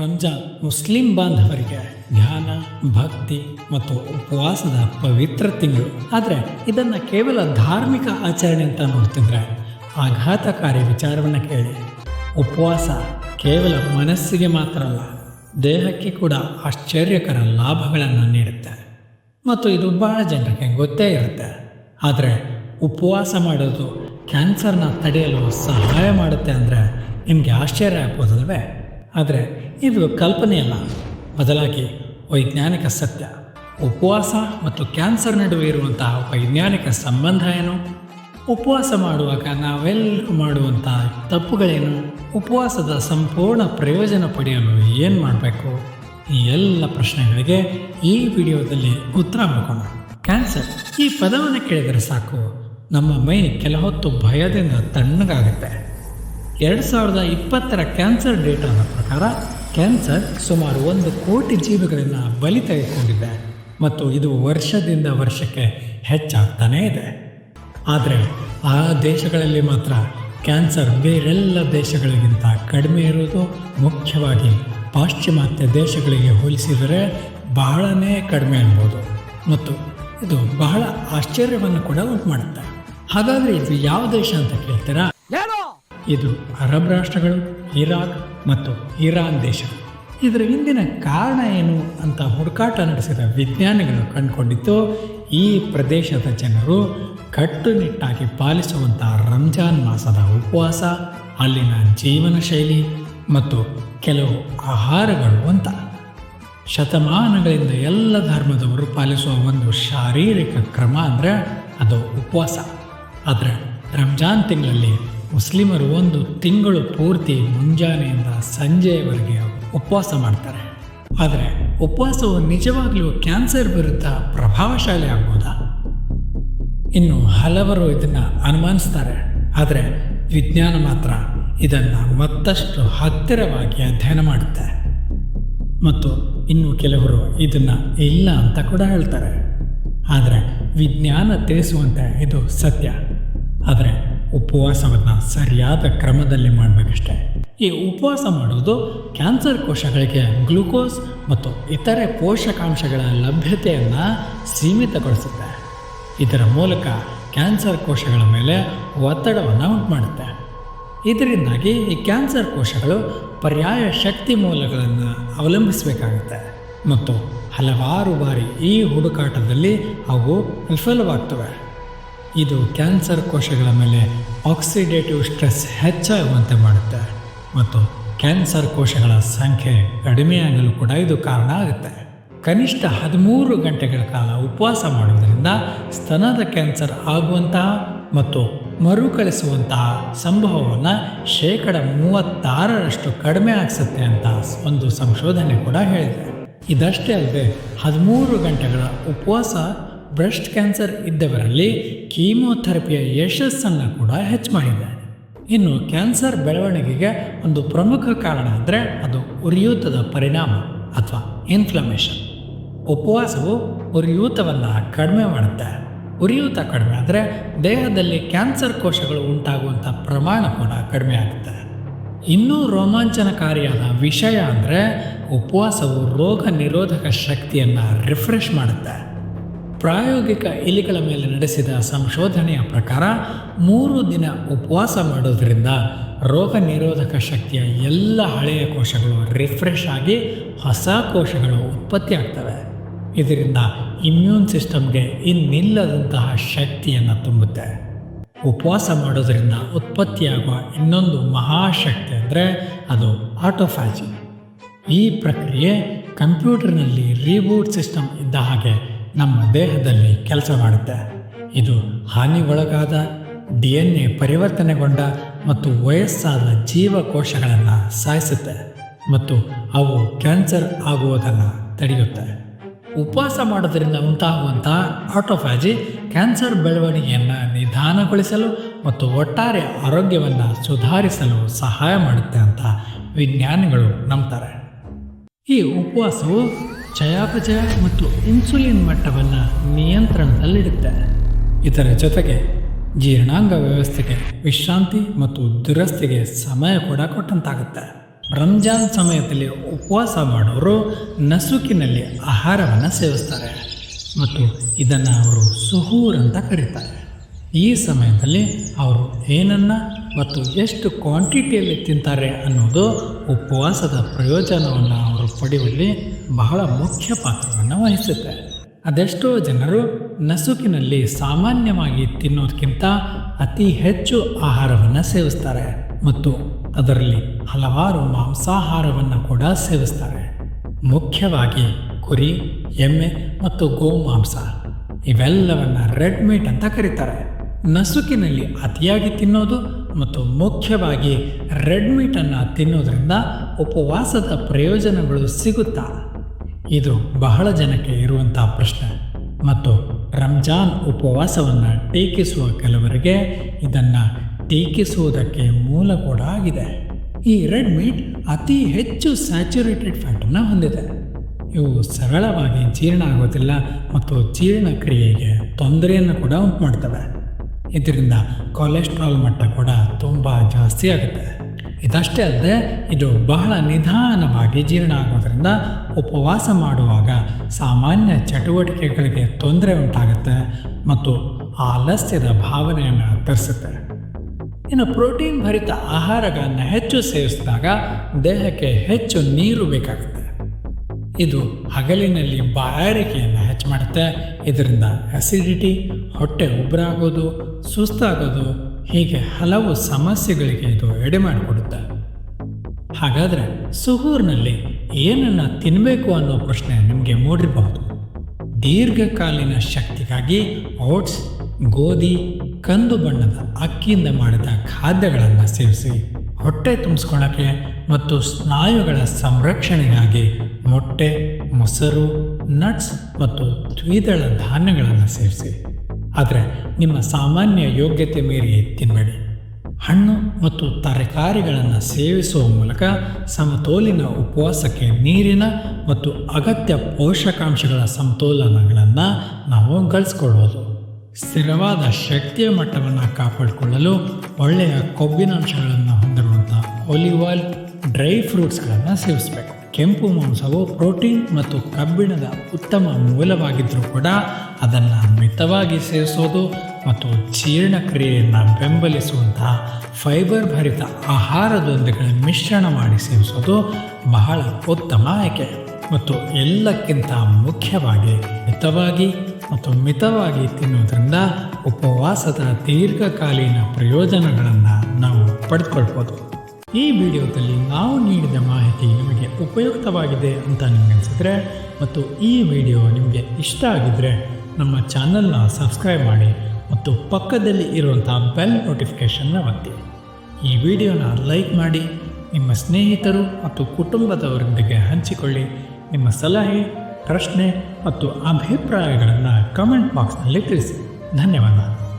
Ramzan Muslim ಬಾಂಧವರಿಗೆ ಧ್ಯಾನ, ಭಕ್ತಿ ಮತ್ತು ಉಪವಾಸದ ಪವಿತ್ರ ತಿಂಗಳು. ಆದರೆ ಇದನ್ನು ಕೇವಲ ಧಾರ್ಮಿಕ ಆಚರಣೆ ಅಂತ ನೋಡ್ತಿದ್ರೆ ಆಘಾತಕಾರಿ ವಿಚಾರವನ್ನು ಕೇಳಿ. ಉಪವಾಸ ಕೇವಲ ಮನಸ್ಸಿಗೆ ಮಾತ್ರ ಅಲ್ಲ, ದೇಹಕ್ಕೆ ಕೂಡ ಆಶ್ಚರ್ಯಕರ ಲಾಭಗಳನ್ನು ನೀಡುತ್ತೆ. ಮತ್ತು ಇದು ಬಹಳ ಜನರಿಗೆ ಗೊತ್ತೇ ಇರುತ್ತೆ. ಆದರೆ ಉಪವಾಸ ಮಾಡೋದು ಕ್ಯಾನ್ಸರ್ನ ತಡೆಯಲು ಸಹಾಯ ಮಾಡುತ್ತೆ ಅಂದರೆ ನಿಮಗೆ ಆಶ್ಚರ್ಯ ಆಗ್ಬೋದಲ್ವೇ? ಆದರೆ ಇದು ಕಲ್ಪನೆಯಲ್ಲ. ಬದಲಾಗಿ ವೈಜ್ಞಾನಿಕ ಸತ್ಯ. ಉಪವಾಸ ಮತ್ತು ಕ್ಯಾನ್ಸರ್ ನಡುವೆ ಇರುವಂತಹ ವೈಜ್ಞಾನಿಕ ಸಂಬಂಧ ಏನು? ಉಪವಾಸ ಮಾಡುವಾಗ ನಾವೆಲ್ಲರೂ ಮಾಡುವಂತಹ ತಪ್ಪುಗಳೇನು? ಉಪವಾಸದ ಸಂಪೂರ್ಣ ಪ್ರಯೋಜನ ಪಡೆಯಲು ಏನು ಮಾಡಬೇಕು? ಈ ಎಲ್ಲ ಪ್ರಶ್ನೆಗಳಿಗೆ ಈ ವಿಡಿಯೋದಲ್ಲಿ ಉತ್ತರ ಹುಡುಕೋಣ ಕ್ಯಾನ್ಸರ್ ಈ ಪದವನ್ನು ಕೇಳಿದರೆ ಸಾಕು. ನಮ್ಮ ಮೈ ಕೆಲ ಹೊತ್ತು ಭಯದಿಂದ ತಣ್ಣಗಾಗುತ್ತೆ. ಎರಡು ಸಾವಿರದ ಇಪ್ಪತ್ತರ ಕ್ಯಾನ್ಸರ್ ಡೇಟಾದ ಪ್ರಕಾರ ಕ್ಯಾನ್ಸರ್ ಸುಮಾರು ಒಂದು ಕೋಟಿ ಜೀವಿಗಳನ್ನು ಬಲಿ ತೆಗೆದುಕೊಂಡಿದೆ. ಮತ್ತು ಇದು ವರ್ಷದಿಂದ ವರ್ಷಕ್ಕೆ ಹೆಚ್ಚಾಗ್ತಾನೇ ಇದೆ. ಆದರೆ ಆ ದೇಶಗಳಲ್ಲಿ ಮಾತ್ರ ಕ್ಯಾನ್ಸರ್ ಬೇರೆಲ್ಲ ದೇಶಗಳಿಗಿಂತ ಕಡಿಮೆ ಇರುವುದು ಮುಖ್ಯವಾಗಿ ಪಾಶ್ಚಿಮಾತ್ಯ ದೇಶಗಳಿಗೆ ಹೋಲಿಸಿದರೆ ಬಹಳನೇ ಕಡಿಮೆ ಅನ್ಬೋದು. ಮತ್ತು ಇದು ಬಹಳ ಆಶ್ಚರ್ಯವನ್ನು ಕೂಡ ಉಂಟು ಮಾಡುತ್ತೆ ಹಾಗಾದರೆ ಇದು ಯಾವ ದೇಶ ಅಂತ ಕೇಳ್ತೀರಾ? ಇದು ಅರಬ್ ರಾಷ್ಟ್ರಗಳು, ಇರಾಕ್ ಮತ್ತು ಇರಾನ್ ದೇಶ. ಇದರ ಹಿಂದಿನ ಕಾರಣ ಏನು ಅಂತ ಹುಡುಕಾಟ ನಡೆಸಿದ ವಿಜ್ಞಾನಿಗಳು ಕಂಡುಕೊಂಡಿದ್ದು, ಈ ಪ್ರದೇಶದ ಜನರು ಕಟ್ಟುನಿಟ್ಟಾಗಿ ಪಾಲಿಸುವಂಥ ರಂಜಾನ್ ಮಾಸದ ಉಪವಾಸ, ಅಲ್ಲಿನ ಜೀವನ ಶೈಲಿ ಮತ್ತು ಕೆಲವು ಆಹಾರಗಳು ಅಂತ. ಶತಮಾನಗಳಿಂದ ಎಲ್ಲ ಧರ್ಮದವರು ಪಾಲಿಸುವ ಒಂದು ಶಾರೀರಿಕ ಕ್ರಮ ಅಂದರೆ ಅದು ಉಪವಾಸ. ಆದರೆ ರಂಜಾನ್ ತಿಂಗಳಲ್ಲಿ ಮುಸ್ಲಿಮರು ಒಂದು ತಿಂಗಳು ಪೂರ್ತಿ ಮುಂಜಾನೆಯಿಂದ ಸಂಜೆಯವರೆಗೆ ಉಪವಾಸ ಮಾಡ್ತಾರೆ. ಆದರೆ ಉಪವಾಸವು ನಿಜವಾಗಲೂ ಕ್ಯಾನ್ಸರ್ ವಿರುದ್ಧ ಪ್ರಭಾವಶಾಲಿ ಆಗ್ಬೋದಾ? ಇನ್ನು ಹಲವರು ಇದನ್ನು ಅನುಮಾನಿಸ್ತಾರೆ. ಆದರೆ ವಿಜ್ಞಾನ ಮಾತ್ರ ಇದನ್ನು ಮತ್ತಷ್ಟು ಹತ್ತಿರವಾಗಿ ಅಧ್ಯಯನ ಮಾಡುತ್ತೆ. ಮತ್ತು ಇನ್ನು ಕೆಲವರು ಇದನ್ನು ಇಲ್ಲ ಅಂತ ಕೂಡ ಹೇಳ್ತಾರೆ. ಆದರೆ ವಿಜ್ಞಾನ ತಿಳಿಸುವಂತೆ ಇದು ಸತ್ಯ. ಆದರೆ ಉಪವಾಸವನ್ನು ಸರಿಯಾದ ಕ್ರಮದಲ್ಲಿ ಮಾಡಬೇಕಷ್ಟೆ. ಈ ಉಪವಾಸ ಮಾಡುವುದು ಕ್ಯಾನ್ಸರ್ ಕೋಶಗಳಿಗೆ ಗ್ಲೂಕೋಸ್ ಮತ್ತು ಇತರೆ ಪೋಷಕಾಂಶಗಳ ಲಭ್ಯತೆಯನ್ನು ಸೀಮಿತಗೊಳಿಸುತ್ತೆ. ಇದರ ಮೂಲಕ ಕ್ಯಾನ್ಸರ್ ಕೋಶಗಳ ಮೇಲೆ ಒತ್ತಡವನ್ನು ಉಂಟು ಮಾಡುತ್ತೆ. ಇದರಿಂದಾಗಿ ಈ ಕ್ಯಾನ್ಸರ್ ಕೋಶಗಳು ಪರ್ಯಾಯ ಶಕ್ತಿ ಮೂಲಗಳನ್ನು ಅವಲಂಬಿಸಬೇಕಾಗುತ್ತೆ. ಮತ್ತು ಹಲವಾರು ಬಾರಿ ಈ ಹುಡುಕಾಟದಲ್ಲಿ ಅವು ವಿಫಲವಾಗ್ತವೆ. ಇದು ಕ್ಯಾನ್ಸರ್ ಕೋಶಗಳ ಮೇಲೆ ಆಕ್ಸಿಡೇಟಿವ್ ಸ್ಟ್ರೆಸ್ ಹೆಚ್ಚಾಗುವಂತೆ ಮಾಡುತ್ತೆ ಮತ್ತು ಕ್ಯಾನ್ಸರ್ ಕೋಶಗಳ ಸಂಖ್ಯೆ ಕಡಿಮೆಯಾಗಲು ಕೂಡ ಇದು ಕಾರಣ ಆಗುತ್ತೆ. ಕನಿಷ್ಠ ಹದಿಮೂರು ಗಂಟೆಗಳ ಕಾಲ ಉಪವಾಸ ಮಾಡುವುದರಿಂದ ಸ್ತನದ ಕ್ಯಾನ್ಸರ್ ಆಗುವಂತಹ ಮತ್ತು ಮರುಕಳಿಸುವಂತಹ ಸಂಭವವನ್ನು ಶೇಕಡ ಮೂವತ್ತಾರರಷ್ಟು ಕಡಿಮೆ ಆಗಿಸುತ್ತೆ ಅಂತ ಒಂದು ಸಂಶೋಧನೆ ಕೂಡ ಹೇಳಿದೆ. ಇದಷ್ಟೇ ಅಲ್ಲದೆ ಹದಿಮೂರು ಗಂಟೆಗಳ ಉಪವಾಸ ಬ್ರೆಸ್ಟ್ ಕ್ಯಾನ್ಸರ್ ಇದ್ದವರಲ್ಲಿ ಕೀಮೋಥೆರಪಿಯ ಯಶಸ್ಸನ್ನು ಕೂಡ ಹೆಚ್ಚು ಮಾಡಿದೆ. ಇನ್ನು ಕ್ಯಾನ್ಸರ್ ಬೆಳವಣಿಗೆಗೆ ಒಂದು ಪ್ರಮುಖ ಕಾರಣ ಅಂದರೆ ಅದು ಉರಿಯೂತದ ಪರಿಣಾಮ ಅಥವಾ ಇನ್ಫ್ಲಮೇಷನ್ ಉಪವಾಸವು ಉರಿಯೂತವನ್ನು ಕಡಿಮೆ ಮಾಡುತ್ತೆ. ಉರಿಯೂತ ಕಡಿಮೆ ಆದರೆ ದೇಹದಲ್ಲಿ ಕ್ಯಾನ್ಸರ್ ಕೋಶಗಳು ಉಂಟಾಗುವಂಥ ಪ್ರಮಾಣ ಕೂಡ ಕಡಿಮೆ ಆಗುತ್ತೆ. ಇನ್ನೂ ರೋಮಾಂಚನಕಾರಿಯಾದ ವಿಷಯ ಅಂದರೆ ಉಪವಾಸವು ರೋಗ ನಿರೋಧಕ ಶಕ್ತಿಯನ್ನು ರಿಫ್ರೆಶ್ ಮಾಡುತ್ತೆ. ಪ್ರಾಯೋಗಿಕ ಇಲಿಗಳ ಮೇಲೆ ನಡೆಸಿದ ಸಂಶೋಧನೆಯ ಪ್ರಕಾರ ಮೂರು ದಿನ ಉಪವಾಸ ಮಾಡೋದರಿಂದ ರೋಗ ನಿರೋಧಕ ಶಕ್ತಿಯ ಎಲ್ಲ ಹಳೆಯ ಕೋಶಗಳು ರಿಫ್ರೆಶ್ ಆಗಿ ಹೊಸ ಕೋಶಗಳು ಉತ್ಪತ್ತಿಯಾಗ್ತವೆ ಇದರಿಂದ ಇಮ್ಯೂನ್ ಸಿಸ್ಟಮ್ಗೆ ಇನ್ನಿಲ್ಲದಂತಹ ಶಕ್ತಿಯನ್ನು ತುಂಬುತ್ತೆ. ಉಪವಾಸ ಮಾಡೋದರಿಂದ ಉತ್ಪತ್ತಿಯಾಗುವ ಇನ್ನೊಂದು ಮಹಾಶಕ್ತಿ ಅಂದರೆ ಅದು ಆಟೋಫ್ಯಾಜಿ ಈ ಪ್ರಕ್ರಿಯೆ ಕಂಪ್ಯೂಟರ್ನಲ್ಲಿ ರೀಬೂಟ್ ಸಿಸ್ಟಮ್ ಇದ್ದ ಹಾಗೆ ನಮ್ಮ ದೇಹದಲ್ಲಿ ಕೆಲಸ ಮಾಡುತ್ತೆ. ಇದು ಹಾನಿಗೊಳಗಾದ ಡಿ ಎನ್ ಎ ಪರಿವರ್ತನೆಗೊಂಡ ಮತ್ತು ವಯಸ್ಸಾದ ಜೀವಕೋಶಗಳನ್ನು ಸಾಯಿಸುತ್ತೆ ಮತ್ತು ಅವು ಕ್ಯಾನ್ಸರ್ ಆಗುವುದನ್ನು ತಡೆಯುತ್ತೆ. ಉಪವಾಸ ಮಾಡೋದರಿಂದ ಉಂಟಾಗುವಂತಹ ಆಟೋಫ್ಯಾಜಿ ಕ್ಯಾನ್ಸರ್ ಬೆಳವಣಿಗೆಯನ್ನು ನಿಧಾನಗೊಳಿಸಲು ಮತ್ತು ಒಟ್ಟಾರೆ ಆರೋಗ್ಯವನ್ನು ಸುಧಾರಿಸಲು ಸಹಾಯ ಮಾಡುತ್ತೆ ಅಂತ ವಿಜ್ಞಾನಿಗಳು ನಂಬ್ತಾರೆ. ಈ ಉಪವಾಸವು ಚಯಾಪಚಯ ಮತ್ತು ಇನ್ಸುಲಿನ್ ಮಟ್ಟವನ್ನು ನಿಯಂತ್ರಣದಲ್ಲಿಡುತ್ತೆ. ಇದರ ಜೊತೆಗೆ ಜೀರ್ಣಾಂಗ ವ್ಯವಸ್ಥೆಗೆ ವಿಶ್ರಾಂತಿ ಮತ್ತು ದುರಸ್ತಿಗೆ ಸಮಯ ಕೂಡ ಕೊಟ್ಟಂತಾಗುತ್ತೆ. ರಂಜಾನ್ ಸಮಯದಲ್ಲಿ ಉಪವಾಸ ಮಾಡೋರು ನಸುಕಿನಲ್ಲಿ ಆಹಾರವನ್ನು ಸೇವಿಸ್ತಾರೆ ಮತ್ತು ಇದನ್ನು ಅವರು ಸುಹೂರ್ ಅಂತ ಕರೀತಾರೆ. ಈ ಸಮಯದಲ್ಲಿ ಅವರು ಏನನ್ನು ಮತ್ತು ಎಷ್ಟು ಕ್ವಾಂಟಿಟಿಯಲ್ಲಿ ತಿಂತಾರೆ ಅನ್ನೋದು ಉಪವಾಸದ ಪ್ರಯೋಜನವನ್ನು ಅವರು ಪಡೆಯುವಲ್ಲಿ ಬಹಳ ಮುಖ್ಯ ಪಾತ್ರವನ್ನು ವಹಿಸುತ್ತೆ. ಅದೆಷ್ಟೋ ಜನರು ನಸುಕಿನಲ್ಲಿ ಸಾಮಾನ್ಯವಾಗಿ ತಿನ್ನೋದಕ್ಕಿಂತ ಅತಿ ಹೆಚ್ಚು ಆಹಾರವನ್ನು ಸೇವಿಸ್ತಾರೆ ಮತ್ತು ಅದರಲ್ಲಿ ಹಲವಾರು ಮಾಂಸಾಹಾರವನ್ನು ಕೂಡ ಸೇವಿಸ್ತಾರೆ. ಮುಖ್ಯವಾಗಿ ಕುರಿ, ಎಮ್ಮೆ ಮತ್ತು ಗೋಮಾಂಸ ಇವೆಲ್ಲವನ್ನು ರೆಡ್ ಮೀಟ್ ಅಂತ ಕರೀತಾರೆ. ನಸುಕಿನಲ್ಲಿ ಅತಿಯಾಗಿ ತಿನ್ನೋದು ಮತ್ತು ಮುಖ್ಯವಾಗಿ ರೆಡ್ ಮೀಟನ್ನು ತಿನ್ನೋದ್ರಿಂದ ಉಪವಾಸದ ಪ್ರಯೋಜನಗಳು ಸಿಗುತ್ತಾ? ಇದು ಬಹಳ ಜನಕ್ಕೆ ಇರುವಂಥ ಪ್ರಶ್ನೆ. ಮತ್ತು ರಂಜಾನ್ ಉಪವಾಸವನ್ನು ಟೀಕಿಸುವ ಕೆಲವರಿಗೆ ಇದನ್ನು ಟೀಕಿಸುವುದಕ್ಕೆ ಮೂಲ ಕೂಡ ಆಗಿದೆ. ಈ ರೆಡ್ ಮೀಟ್ ಅತಿ ಹೆಚ್ಚು ಸ್ಯಾಚುರೇಟೆಡ್ ಫ್ಯಾಟನ್ನು ಹೊಂದಿದೆ. ಇವು ಸರಳವಾಗಿ ಜೀರ್ಣ ಆಗೋದಿಲ್ಲ ಮತ್ತು ಜೀರ್ಣಕ್ರಿಯೆಗೆ ತೊಂದರೆಯನ್ನು ಕೂಡ ಉಂಟು ಮಾಡ್ತವೆ ಇದರಿಂದ ಕೊಲೆಸ್ಟ್ರಾಲ್ ಮಟ್ಟ ಕೂಡ ತುಂಬ ಜಾಸ್ತಿ ಆಗುತ್ತೆ. ಇದಷ್ಟೇ ಅಲ್ಲದೆ ಇದು ಬಹಳ ನಿಧಾನವಾಗಿ ಜೀರ್ಣ ಆಗೋದ್ರಿಂದ ಉಪವಾಸ ಮಾಡುವಾಗ ಸಾಮಾನ್ಯ ಚಟುವಟಿಕೆಗಳಿಗೆ ತೊಂದರೆ ಉಂಟಾಗುತ್ತೆ ಮತ್ತು ಆಲಸ್ಯದ ಭಾವನೆಯನ್ನು ತರಿಸುತ್ತೆ. ಇನ್ನು ಪ್ರೋಟೀನ್ ಭರಿತ ಆಹಾರಗಳನ್ನು ಹೆಚ್ಚು ಸೇವಿಸಿದಾಗ ದೇಹಕ್ಕೆ ಹೆಚ್ಚು ನೀರು ಬೇಕಾಗುತ್ತೆ. ಇದು ಹಗಲಿನಲ್ಲಿ ಬಾಯಾರಿಕೆಯನ್ನು ಹೆಚ್ಚು ಮಾಡುತ್ತೆ. ಇದರಿಂದ ಅಸಿಡಿಟಿ ಹೊಟ್ಟೆ ಉಬ್ಬರಾಗೋದು ಸುಸ್ತಾಗೋದು, ಹೀಗೆ ಹಲವು ಸಮಸ್ಯೆಗಳಿಗೆ ಇದು ಎಡೆ ಮಾಡಿಕೊಡುತ್ತೆ. ಹಾಗಾದರೆ ಸುಹೂರ್ನಲ್ಲಿ ಏನನ್ನು ತಿನ್ನಬೇಕು ಅನ್ನೋ ಪ್ರಶ್ನೆ ನಿಮಗೆ ಮೂಡಿರಬಹುದು. ದೀರ್ಘಕಾಲೀನ ಶಕ್ತಿಗಾಗಿ ಓಟ್ಸ್, ಗೋಧಿ, ಕಂದು ಬಣ್ಣದ ಅಕ್ಕಿಯಿಂದ ಮಾಡಿದ ಖಾದ್ಯಗಳನ್ನು ಸೇವಿಸಿ, ಹೊಟ್ಟೆ ತುಂಬಿಸ್ಕೊಳ್ಳೋಕ್ಕೆ ಮತ್ತು ಸ್ನಾಯುಗಳ ಸಂರಕ್ಷಣೆಗಾಗಿ ಮೊಟ್ಟೆ, ಮೊಸರು ನಟ್ಸ್ ಮತ್ತು ದ್ವಿದಳ ಧಾನ್ಯಗಳನ್ನು ಸೇರಿಸಿ. ಆದರೆ ನಿಮ್ಮ ಸಾಮಾನ್ಯ ಯೋಗ್ಯತೆ ಮೀರಿ ತಿನ್ನಬೇಡಿ ಹಣ್ಣು ಮತ್ತು ತರಕಾರಿಗಳನ್ನು ಸೇವಿಸುವ ಮೂಲಕ ಸಮತೋಲಿನ ಉಪವಾಸಕ್ಕೆ ನೀರಿನ ಮತ್ತು ಅಗತ್ಯ ಪೋಷಕಾಂಶಗಳ ಸಮತೋಲನಗಳನ್ನು ನಾವು ಗಳಿಸ್ಕೊಳ್ಬೋದು. ಸ್ಥಿರವಾದ ಶಕ್ತಿಯ ಮಟ್ಟವನ್ನು ಕಾಪಾಡಿಕೊಳ್ಳಲು ಒಳ್ಳೆಯ ಕೊಬ್ಬಿನಾಂಶಗಳನ್ನು ಹೊಂದಿರುವಂಥ ಆಯಿಲ್ ಡ್ರೈ ಫ್ರೂಟ್ಸ್ಗಳನ್ನು ಸೇವಿಸಬೇಕು. ಕೆಂಪು ಮಾಂಸವು ಪ್ರೋಟೀನ್ ಮತ್ತು ಕಬ್ಬಿಣದ ಉತ್ತಮ ಮೂಲವಾಗಿದ್ದರೂ ಕೂಡ ಅದನ್ನು ಮಿತವಾಗಿ ಸೇವಿಸೋದು ಮತ್ತು ಜೀರ್ಣಕ್ರಿಯೆಯನ್ನು ಬೆಂಬಲಿಸುವಂತಹ ಫೈಬರ್ ಭರಿತ ಆಹಾರದೊಂದಿಗೆ ಮಿಶ್ರಣ ಮಾಡಿ ಸೇವಿಸೋದು ಬಹಳ ಉತ್ತಮ ಆಯ್ಕೆ ಮತ್ತು ಎಲ್ಲಕ್ಕಿಂತ ಮುಖ್ಯವಾಗಿ ಮಿತವಾಗಿ ಮತ್ತು ಮಿತವಾಗಿ ತಿನ್ನುವುದರಿಂದ ಉಪವಾಸದ ದೀರ್ಘಕಾಲೀನ ಪ್ರಯೋಜನಗಳನ್ನು ನಾವು ಪಡೆದುಕೊಳ್ಬೋದು ಈ ವಿಡಿಯೋದಲ್ಲಿ ನಾವು ನೀಡಿದ ಮಾಹಿತಿ ನಿಮಗೆ ಉಪಯುಕ್ತವಾಗಿದೆ ಅಂತ ನಿಮಗೆ ಅನಿಸಿದ್ರೆ ಮತ್ತು ಈ ವಿಡಿಯೋ ನಿಮಗೆ ಇಷ್ಟ ಆಗಿದ್ದರೆ ನಮ್ಮ ಚಾನಲ್ನ ಸಬ್ಸ್ಕ್ರೈಬ್ ಮಾಡಿ ಮತ್ತು ಪಕ್ಕದಲ್ಲಿ ಇರುವಂಥ ಬೆಲ್ ನೋಟಿಫಿಕೇಷನ್ನ ಒತ್ತಿ. ಈ ವಿಡಿಯೋನ ಲೈಕ್ ಮಾಡಿ, ನಿಮ್ಮ ಸ್ನೇಹಿತರು ಮತ್ತು ಕುಟುಂಬದವರೊಂದಿಗೆ ಹಂಚಿಕೊಳ್ಳಿ. ನಿಮ್ಮ ಸಲಹೆ, ಪ್ರಶ್ನೆ ಮತ್ತು ಅಭಿಪ್ರಾಯಗಳನ್ನು ಕಮೆಂಟ್ ಬಾಕ್ಸ್ನಲ್ಲಿ ತಿಳಿಸಿ. ಧನ್ಯವಾದ.